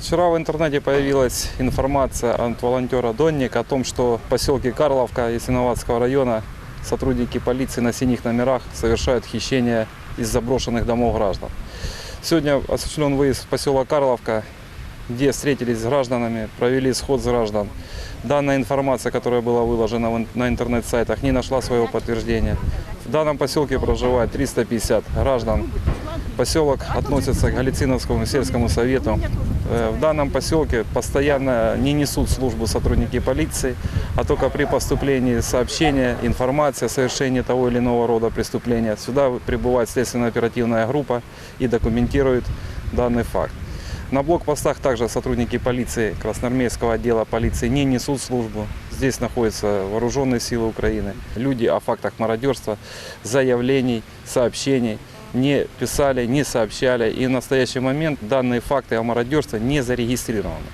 Вчера в интернете появилась информация от волонтера Донник о том, что в поселке Карловка Ясиноватского района сотрудники полиции на синих номерах совершают хищение из заброшенных домов граждан. Сегодня осуществлен выезд в поселок Карловка, где встретились с гражданами, провели сход с граждан. Данная информация, которая была выложена на интернет-сайтах, не нашла своего подтверждения. В данном поселке проживает 350 граждан. Поселок относится к Галициновскому сельскому совету. Э, В данном поселке постоянно не несут службу сотрудники полиции, а только при поступлении сообщения, информации о совершении того или иного рода преступления. Сюда прибывает следственно-оперативная группа и документирует данный факт. На блокпостах также сотрудники полиции Красноармейского отдела полиции не несут службу. Здесь находятся вооруженные силы Украины. Люди о фактах мародерства, заявлений, сообщений не писали, не сообщали. И в настоящий момент данные факты о мародерстве не зарегистрированы.